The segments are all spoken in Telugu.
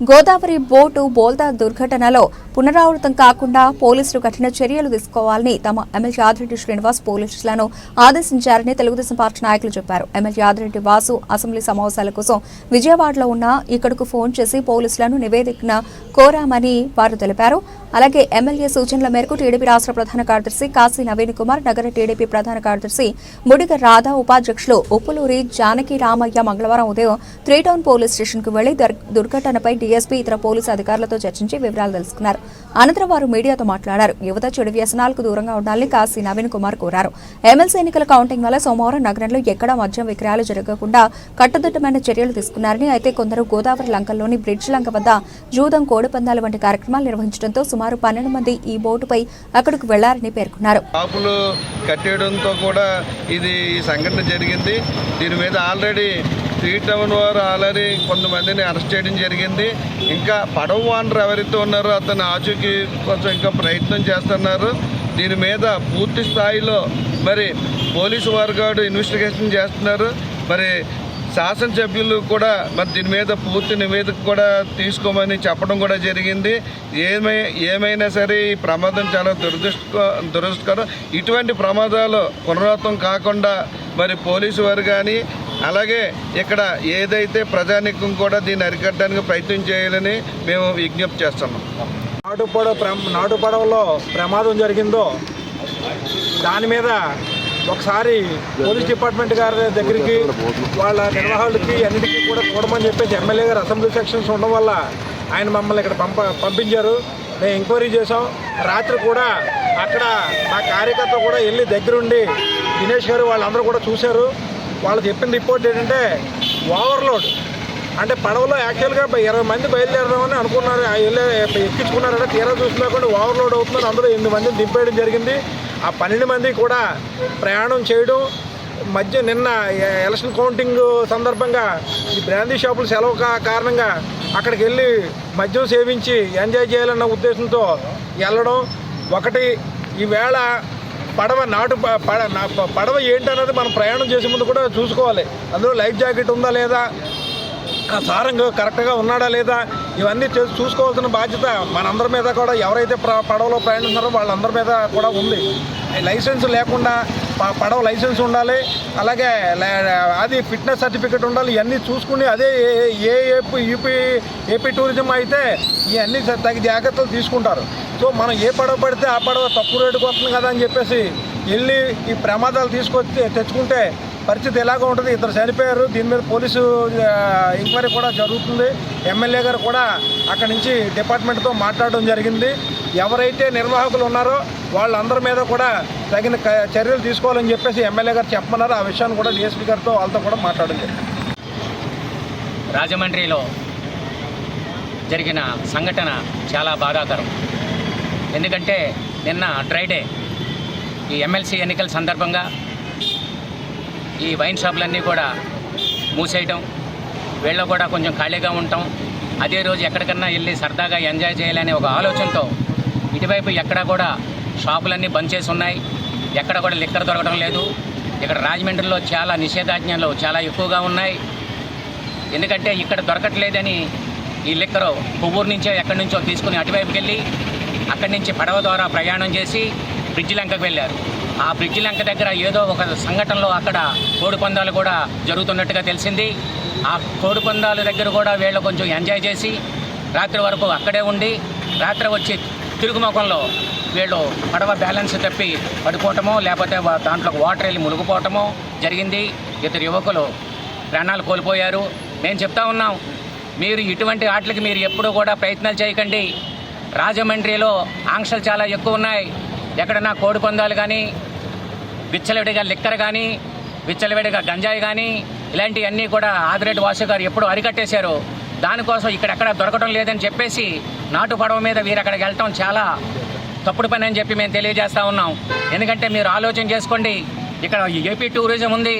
గోదావరి బోటు బోల్దా దుర్ఘటనలో పునరావృతం కాకుండా పోలీసులు కఠిన చర్యలు తీసుకోవాలని తమ ఎమ్మెల్యే ఆదిరెడ్డి శ్రీనివాస్ పోలీసులను ఆదేశించారని తెలుగుదేశం పార్టీ నాయకులు చెప్పారు. ఎమ్మెల్యే ఆదిరెడ్డి వాసు అసెంబ్లీ సమావేశాల కోసం విజయవాడలో ఉన్న ఇక్కడకు ఫోన్ చేసి పోలీసులను నివేదికన కోరామని వారు తెలిపారు. అలాగే ఎమ్మెల్యే సూచనల మేరకు టీడీపీ రాష్ట్ర ప్రధాన కార్యదర్శి కాశీ నవీన్ కుమార్ నగర టీడీపీ ప్రధాన కార్యదర్శి ముడిగ రాధా ఉపాధ్యక్షులు ఉప్పులూరి జానకి రామయ్య మంగళవారం ఉదయం త్రీ టౌన్ పోలీస్ స్టేషన్కు వెళ్ళి దర్- దుర్ఘటనపై డీఎస్పీ ఇతర పోలీసు అధికారులతో చర్చించి వివరాలు తెలుసుకున్నారు. అనంతరం వారు మీడియాతో మాట్లాడారు. యువత చెడు వ్యసనాలకు దూరంగా ఉండాలని కాశీ నవీన్ కుమార్ కోరారు. ఎమ్మెల్సీ ఎన్నికల కౌంటింగ్ వల్ల సోమవారం నగరంలో ఎక్కడా మద్యం విక్రయాలు జరగకుండా కట్టుదిట్టమైన చర్యలు తీసుకున్నారని అయితే కొందరు గోదావరి లంకల్లోని బ్రిడ్జ్ లంక వద్ద జూదం కోడిపందాలు వంటి కార్యక్రమాలు నిర్వహించడంతో సుమారు పన్నెండు మంది ఈ బోటుపై అక్కడకు వెళ్ళారని పేర్కొన్నారు. షాపులు కట్టేయడంతో కూడా ఇది ఈ సంఘటన జరిగింది. దీని మీద ఆల్రెడీ త్రీ టౌన్ వారు ఆల్రెడీ కొంతమందిని అరెస్ట్ చేయడం జరిగింది. ఇంకా పడవ వానరు ఎవరైతే ఉన్నారో అతను ఆచూకీ కొంచెం ఇంకా ప్రయత్నం చేస్తున్నారు. దీని మీద పూర్తి స్థాయిలో మరి పోలీసు వారు కూడా ఇన్వెస్టిగేషన్ చేస్తున్నారు. మరి శాసనసభ్యులు కూడా మరి దీని మీద పూర్తి నివేదిక కూడా తీసుకోమని చెప్పడం కూడా జరిగింది. ఏమై ఏమైనా సరే ఈ ప్రమాదం చాలా దురదృష్ట దురదృష్టకరం. ఇటువంటి ప్రమాదాలు పునరావృతం కాకుండా మరి పోలీసు వారు కానీ అలాగే ఇక్కడ ఏదైతే ప్రజానికం కూడా దీన్ని అరికట్టడానికి ప్రయత్నం చేయాలని మేము విజ్ఞప్తి చేస్తున్నాం. నాటు పడవ ప్ర- నాటు పడవలో ప్రమాదం జరిగిందో దాని మీద ఒకసారి పోలీస్ డిపార్ట్మెంట్ గారి దగ్గరికి వాళ్ళ నిర్వాహకులకి అన్నిటికీ కూడా చూడమని చెప్పేసి ఎమ్మెల్యే గారు అసెంబ్లీ సెక్షన్స్ ఉండడం వల్ల ఆయన మమ్మల్ని ఇక్కడ పంప పంపించారు. మేము ఎంక్వైరీ చేసాం రాత్రి కూడా అక్కడ మా కార్యకర్త కూడా వెళ్ళి దగ్గరుండి దినేష్ గారు వాళ్ళందరూ కూడా చూశారు. వాళ్ళు చెప్పిన రిపోర్ట్ ఏంటంటే ఓవర్లోడ్. అంటే పడవలో యాక్చువల్గా ఇరవై మంది బయలుదేరదామని అనుకున్నారు. వెళ్ళే ఎక్కించుకున్నారంటే. తీరా చూసుకోకుండా ఓవర్లోడ్ అవుతున్నారు. అందులో ఎనిమిది మందిని దింపేయడం జరిగింది. ఆ పన్నెండు మంది కూడా ప్రయాణం చేయడం. మధ్య నిన్న ఎలక్షన్ కౌంటింగ్ సందర్భంగా ఈ బ్రాందీ షాపులు సెలవు కారణంగా అక్కడికి వెళ్ళి మద్యం సేవించి ఎంజాయ్ చేయాలన్న ఉద్దేశంతో వెళ్ళడం. ఒకటి ఈవేళ పడవ నాటు పడ పడవ ఏంటన్నది మనం ప్రయాణం చేసే ముందు కూడా చూసుకోవాలి. అందులో లైఫ్ జాకెట్ ఉందా లేదా? సారంగ్ కరెక్ట్గా ఉన్నాడా లేదా ఇవన్నీ చూసుకోవాల్సిన బాధ్యత మనందరి మీద కూడా ఎవరైతే పడవలో ప్రయాణిస్తున్నారో వాళ్ళందరి మీద కూడా ఉంది లైసెన్స్ లేకుండా పడవ లైసెన్స్ ఉండాలి అలాగే అది ఫిట్నెస్ సర్టిఫికేట్ ఉండాలి ఇవన్నీ చూసుకుని అదే ఏ- ఏపీ యూపీ ఏపీ టూరిజం అయితే ఇవన్నీ తగిన జాగ్రత్తలు తీసుకుంటారు సో మనం ఏ పడవ పడితే ఆ పడవ తక్కువ రేటుకి వస్తుంది కదా అని చెప్పేసి వెళ్ళి ఈ ప్రమాదాలు తీసుకొచ్చి తెచ్చుకుంటే పరిస్థితి ఎలాగో ఉంటుంది. ఇద్దరు చనిపోయారు. దీని మీద పోలీసు ఎంక్వైరీ కూడా జరుగుతుంది. ఎమ్మెల్యే గారు కూడా అక్కడి నుంచి డిపార్ట్మెంట్తో మాట్లాడడం జరిగింది. ఎవరైతే నిర్వాహకులు ఉన్నారో వాళ్ళందరి మీద కూడా తగిన చర్యలు తీసుకోవాలని చెప్పేసి ఎమ్మెల్యే గారు చెప్పమన్నారు. ఆ విషయాన్ని కూడా డిఎస్పీ గారితో వాళ్ళతో కూడా మాట్లాడడం జరిగింది. రాజమండ్రిలో జరిగిన సంఘటన చాలా బాధాకరం. ఎందుకంటే నిన్న డ్రైడే ఈ ఎమ్మెల్సీ ఎన్నికల సందర్భంగా ఈ వైన్ షాపులన్నీ కూడా మూసేయటం. వీళ్ళ కూడా కొంచెం ఖాళీగా ఉంటాం. అదే రోజు ఎక్కడికన్నా వెళ్ళి సరదాగా ఎంజాయ్ చేయాలనే ఒక ఆలోచనతో ఇటువైపు ఎక్కడ కూడా షాపులన్నీ బంద్ చేసి ఉన్నాయి. ఎక్కడ కూడా లిక్కర్ దొరకడం లేదు. ఇక్కడ రాజమండ్రిలో చాలా నిషేధాజ్ఞలు చాలా ఎక్కువగా ఉన్నాయి. ఎందుకంటే ఇక్కడ దొరకట్లేదని ఈ లిక్కరు కొవ్వూరు నుంచో ఎక్కడి నుంచో తీసుకుని అటువైపుకి వెళ్ళి అక్కడి నుంచి పడవ ద్వారా ప్రయాణం చేసి బ్రిడ్జి లంకకు వెళ్ళారు. ఆ బ్రిడ్జి లంక దగ్గర ఏదో ఒక సంఘటనలో అక్కడ కోడిపందాలు కూడా జరుగుతున్నట్టుగా తెలిసింది. ఆ కోడిపందాల దగ్గర కూడా వీళ్ళు కొంచెం ఎంజాయ్ చేసి రాత్రి వరకు అక్కడే ఉండి రాత్రి వచ్చి తిరుగుముఖంలో వీళ్ళు పడవ బ్యాలెన్స్ తప్పి పడిపోవటమో లేకపోతే దాంట్లో వాటర్ వెళ్ళి మునిగిపోవటమో జరిగింది. ఇద్దరు యువకులు ప్రాణాలు కోల్పోయారు. మేము చెప్తా ఉన్నాం మీరు ఇటువంటి ఆటలకి మీరు ఎప్పుడూ కూడా ప్రయత్నాలు చేయకండి. రాజమండ్రిలో ఆంక్షలు చాలా ఎక్కువ ఉన్నాయి. ఎక్కడన్నా కోడి పందాలు కానీ విచ్చలవిడిగా లిక్కర్ కానీ విచ్చలవిడిగా గంజాయి కానీ ఇలాంటివన్నీ కూడా ఆదిరెడ్డి వాసు గారు ఎప్పుడు అరికట్టేశారు. దానికోసం ఇక్కడెక్కడ దొరకడం లేదని చెప్పేసి నాటు పడవ మీద వీరు అక్కడికి వెళ్ళటం చాలా తప్పుడు పని అని చెప్పి మేము తెలియజేస్తూ ఉన్నాం. ఎందుకంటే మీరు ఆలోచన చేసుకోండి. ఇక్కడ ఏపీ టూరిజం ఉంది.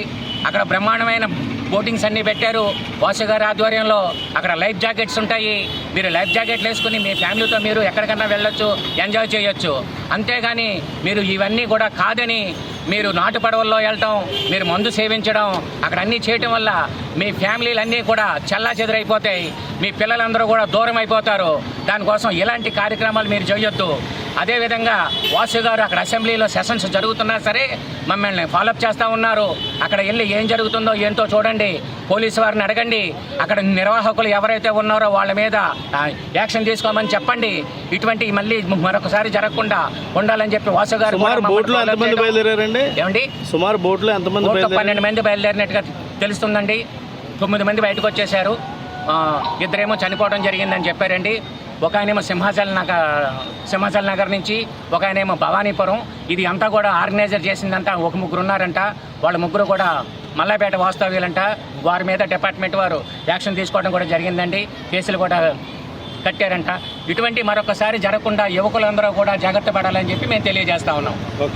అక్కడ బ్రహ్మాండమైన బోటింగ్స్ అన్నీ పెట్టారు. వాసు గారి ఆధ్వర్యంలో అక్కడ లైఫ్ జాకెట్స్ ఉంటాయి. మీరు లైఫ్ జాకెట్లు వేసుకుని మీ ఫ్యామిలీతో మీరు ఎక్కడికన్నా వెళ్ళొచ్చు ఎంజాయ్ చేయొచ్చు. అంతేగాని మీరు ఇవన్నీ కూడా కాదని మీరు నాటు పడవల్లో వెళ్ళటం మీరు మందు సేవించడం అక్కడ అన్నీ చేయటం వల్ల మీ ఫ్యామిలీలు అన్నీ కూడా చల్లా చెదరైపోతాయి. మీ పిల్లలందరూ కూడా దూరం అయిపోతారు. దానికోసం ఇలాంటి కార్యక్రమాలు మీరు చేయొద్దు. అదేవిధంగా వాసు గారు అక్కడ అసెంబ్లీలో సెషన్స్ జరుగుతున్నా సరే మమ్మల్ని ఫాలోఅప్ చేస్తూ ఉన్నారు. అక్కడ వెళ్ళి ఏం జరుగుతుందో ఏంటో చూడండి. పోలీసు వారిని అడగండి. అక్కడ నిర్వాహకులు ఎవరైతే ఉన్నారో వాళ్ళ మీద యాక్షన్ తీసుకోమని చెప్పండి. ఇటువంటి మళ్ళీ మరొకసారి జరగకుండా ఉండాలని చెప్పి వాసు గారు ఏమండి? సుమారు బోట్లో ఎంతమంది పన్నెండు మంది బయలుదేరినట్టుగా తెలుస్తుందండి. తొమ్మిది మంది బయటకు వచ్చేసారు ఆ, ఇద్దరేమో చనిపోవడం జరిగిందని చెప్పారండి. ఒక ఆయనేమో సింహాచల్ నగర్ సింహాచల్ నగర్ నుంచి ఒక ఆయనేమో భవానీపురం. ఇది అంతా కూడా ఆర్గనైజర్ చేసిందంట ఒక ముగ్గురు ఉన్నారంట. వాళ్ళ ముగ్గురు కూడా మల్లాపేట వాస్తవ్యులంట. వారి మీద డిపార్ట్మెంట్ వారు యాక్షన్ తీసుకోవడం కూడా జరిగిందండి. కేసులు కూడా కట్టారంట. ఇటువంటి మరొకసారి జరగకుండా యువకులందరూ కూడా జాగ్రత్త పడాలని చెప్పి మేము తెలియజేస్తా ఉన్నాం.